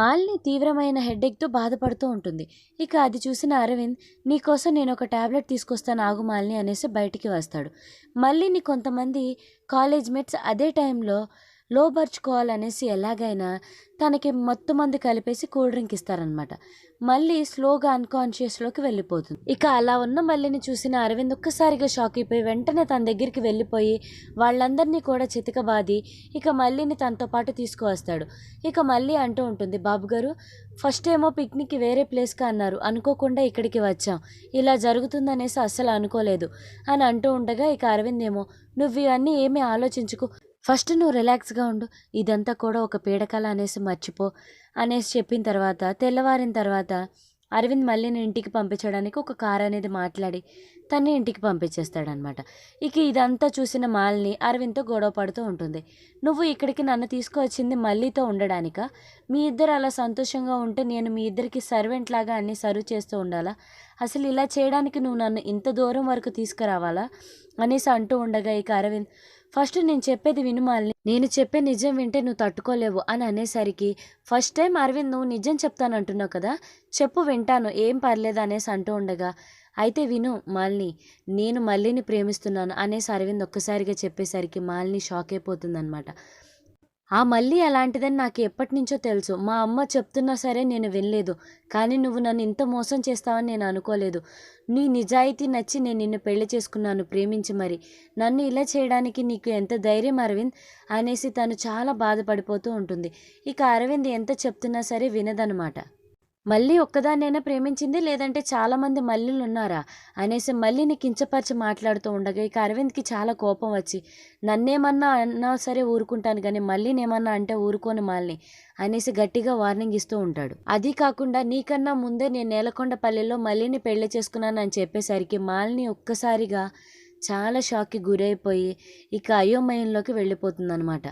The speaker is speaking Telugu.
మాలిని తీవ్రమైన హెడేక్తో బాధపడుతూ ఉంటుంది. ఇక అది చూసిన అరవింద్ నీకోసం నేను ఒక టాబ్లెట్ తీసుకొస్తాను ఆగు మాలిని అనేసి బయటికి వస్తాడు. మళ్ళీని కొంతమంది కాలేజ్ మేట్స్ అదే టైంలో లోపరుచుకోవాలనేసి ఎలాగైనా తనకి మొత్తం మంది కలిపేసి కూల్ డ్రింక్ ఇస్తారనమాట. మళ్ళీ స్లోగా అన్కాన్షియస్లోకి వెళ్ళిపోతుంది. ఇక అలా ఉన్న మళ్ళీని చూసిన అరవింద్ ఒక్కసారిగా షాక్ అయిపోయి వెంటనే తన దగ్గరికి వెళ్ళిపోయి వాళ్ళందరినీ కూడా చితకబాది ఇక మళ్ళీని తనతో పాటు తీసుకువస్తాడు. ఇక మళ్ళీ అంటూ ఉంటుంది బాబు గారు ఫస్ట్ ఏమో పిక్నిక్కి వేరే ప్లేస్కి అన్నారు. అనుకోకుండా ఇక్కడికి వచ్చాం. ఇలా జరుగుతుందనేసి అస్సలు అనుకోలేదు. అని అంటూ ఉండగా ఇక అరవింద్ ఏమో నువ్వు ఇవన్నీ ఏమీ ఆలోచించుకు ఫస్ట్ నువ్వు రిలాక్స్గా ఉండు. ఇదంతా కూడా ఒక పీడకల అనేసి మర్చిపో అనేసి చెప్పిన తర్వాత తెల్లవారిన తర్వాత అరవింద్ మళ్ళీని ఇంటికి పంపించడానికి ఒక కార్ అనేది మాట్లాడి తన్ని ఇంటికి పంపించేస్తాడనమాట. ఇక ఇదంతా చూసిన మాల్ని అరవింద్తో గొడవ పడుతూ ఉంటుంది. నువ్వు ఇక్కడికి నన్ను తీసుకువచ్చింది మళ్ళీతో ఉండడానికా? మీ ఇద్దరు అలా సంతోషంగా ఉంటే నేను మీ ఇద్దరికి సర్వెంట్ లాగా అన్ని సర్వ్ చేస్తూ ఉండాలా? అసలు ఇలా చేయడానికి నువ్వు నన్ను ఇంత దూరం వరకు తీసుకురావాలా? అనేసి అంటూ ఉండగా ఇక అరవింద్ ఫస్ట్ నేను చెప్పేది వినుమాలని నేను చెప్పే నిజం వింటే నువ్వు తట్టుకోలేవు అని అనేసరికి ఫస్ట్ టైం అరవింద్ నువ్వు నిజం చెప్తాను అంటున్నావు కదా చెప్పు వింటాను ఏం పర్లేదు అనేసి అంటూ ఉండగా అయితే విను మాలిని నేను మళ్ళీని ప్రేమిస్తున్నాను అనేసి అరవింద్ ఒక్కసారిగా చెప్పేసరికి మాలిని షాక్ అయిపోతుందన్నమాట. ఆ మళ్ళీ అలాంటిదని నాకు ఎప్పటి నుంచో తెలుసు. మా అమ్మ చెప్తున్నా సరే నేను వినలేదు. కానీ నువ్వు నన్ను ఇంత మోసం చేస్తావని నేను అనుకోలేదు. నీ నిజాయితీ నచ్చి నేను నిన్ను పెళ్ళి చేసుకున్నాను ప్రేమించి మరి. నన్ను ఇలా చేయడానికి నీకు ఎంత ధైర్యం అరవింద్? అనేసి తను చాలా బాధపడిపోతూ ఉంటుంది. ఇక అరవింద్ ఎంత చెప్తున్నా సరే వినదనమాట. మళ్ళీ ఒక్కదాన్నైనా ప్రేమించింది? లేదంటే చాలామంది మల్లెలు ఉన్నారా అనేసి మళ్ళీని కించపరిచి మాట్లాడుతూ ఉండగా ఇక అరవింద్కి చాలా కోపం వచ్చి నన్నేమన్నా అన్నా సరే ఊరుకుంటాను కానీ మళ్ళీనేమన్నా అంటే ఊరుకోని మాల్ని అనేసి గట్టిగా వార్నింగ్ ఇస్తూ ఉంటాడు. అది కాకుండా నీకన్నా ముందే నేను నేలకొండపల్లిలో మళ్ళీని పెళ్ళి చేసుకున్నాను అని చెప్పేసరికి మాల్ని ఒక్కసారిగా చాలా షాక్కి గురైపోయి ఇక అయోమయంలోకి వెళ్ళిపోతుందనమాట